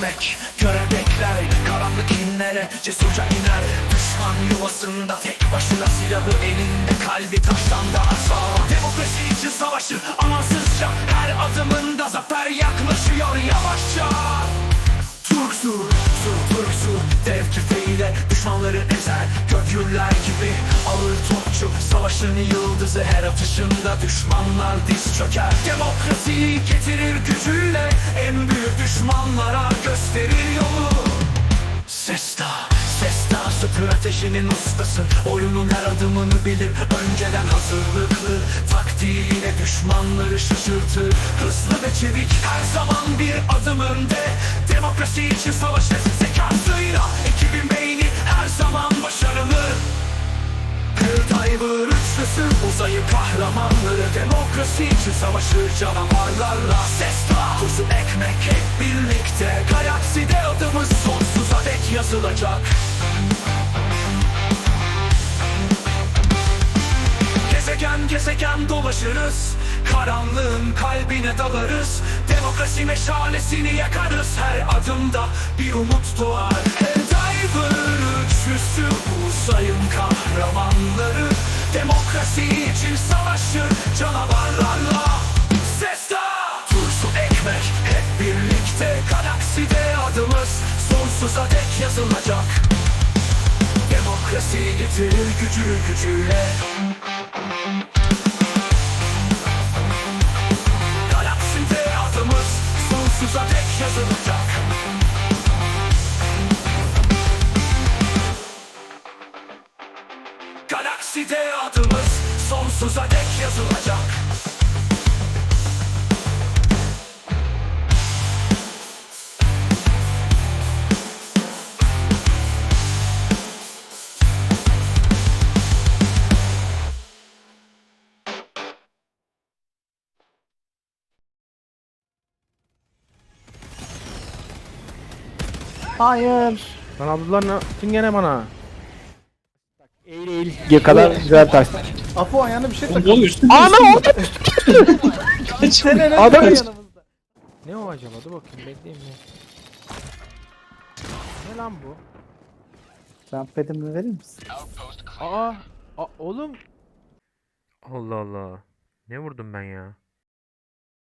ekmek Göre bekler karanlık inlere Cesurca iner. Düşman yuvasında Tek başına silahı elinde kalbi taştan da asla Demokrasi için savaşır amansızca Her adımında zafer yaklaşıyor yavaşça. Türk sur, sur, Türk sur Dev tüfeğiyle düşmanları ezer. Gökyüller gibi ağır topçu Savaşın yıldızı her atışında Düşmanlar diz çöker Getirir gücüyle En büyük düşmanlara gösterir yolu. Sesta, Sesta Süpür ateşinin ustası. Oyunun her adımını bilir Önceden hazırlıklı. Taktiğiyle düşmanları şaşırtır. Hızlı ve çevik her zaman bir adım önde. Demokrasi için savaşır zekasıyla Üçlüsü uzayı kahramanları. Demokrasi için savaşır canavarlarla Sesla kuzu ekmek hep birlikte. Galakside adımız sonsuza dek yazılacak. Gezegen gezegen dolaşırız. Karanlığın kalbine dalarız. Demokrasi meşalesini yakarız. Her adımda bir umut doğar. Helldiver üçlüsü uzayın kahramanları Demokrasi için savaşır canavarlarla. Sesla Turşu ekmek hep birlikte Galakside adımız sonsuza dek yazılacak. Demokrasi getirir gücü gücüyle. Galakside adımız sonsuza dek yazılacak Galakside adımız sonsuza dek yazılacak Hayır. Lan Abdullah ne yaptın gene bana? Eğil eğil. Kadar güzel taş. Apo ayağına bir şey Ne tak. oluyor? Ana orada Sene ne Adam- yanımızda. Ne o acaba? Dur bakayım bekleyin mi? Ne lan bu? Jumppad'imi verir misin? Aa, a, oğlum. Allah Allah. Ne vurdum ben ya?